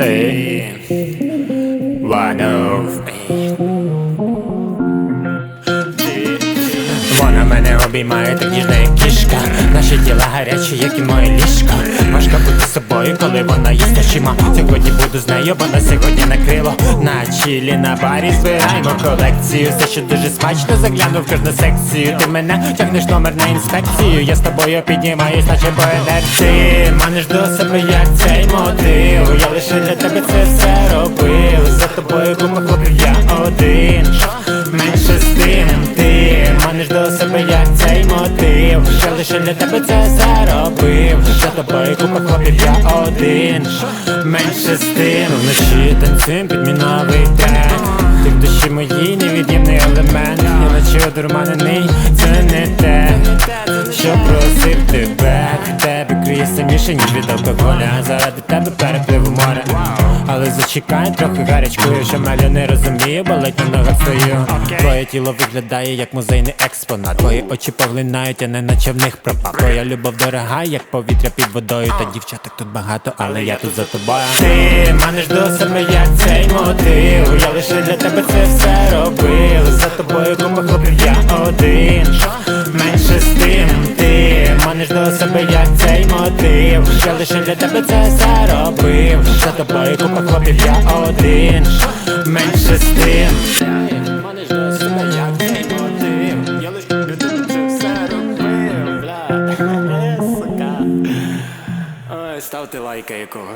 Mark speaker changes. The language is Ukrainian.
Speaker 1: Ей, one of мене обіймає, так ніжна кішка. Наші тіла гарячі, як і моє ліжко. Важко бути собою, коли вона їсть очима Сьогодні буду з нею, бо на сьогодні накрило. На чілі на барі збираємо колекцію. Все, що дуже смачно, загляну в кожну секцію. Ти мене тягнеш номер на інспекцію. Я з тобою піднімаюсь, наче по інерції. Маниш до себе, як цей мотив. Я лише для тебе це все робив. За тобою купа цей мотив Що лише для тебе це заробив За тобою купа хлопів, я один. Менше з тим Вночі танцюєм під мій новий трек Ти в душі моїй невід'ємний елемент Я наче одурманений, це не те Що просив тебе. Тебе криє сильніше, ніж від алкоголя Заради тебе перепливу море але зачекай трохи гарячкою, що малю не розумію, бо на ногах стою Твоє тіло виглядає як музейний експонат. Твої очі поглинають, я не наче в них пропав. Твоя любов дорога, як повітря під водою. Та дівчаток тут багато, але я тут за тобою. Ти маниш до себе, як цей мотив. Я лише для тебе це все робив. За тобою купа хлопів, я один до себе, як цей мотив Що лише для тебе це заробив. За тобою купа хлопів, я один Менше з тим. Маниш до себе, як цей мотив Я лише це все робив. Ой, ставте лайка якого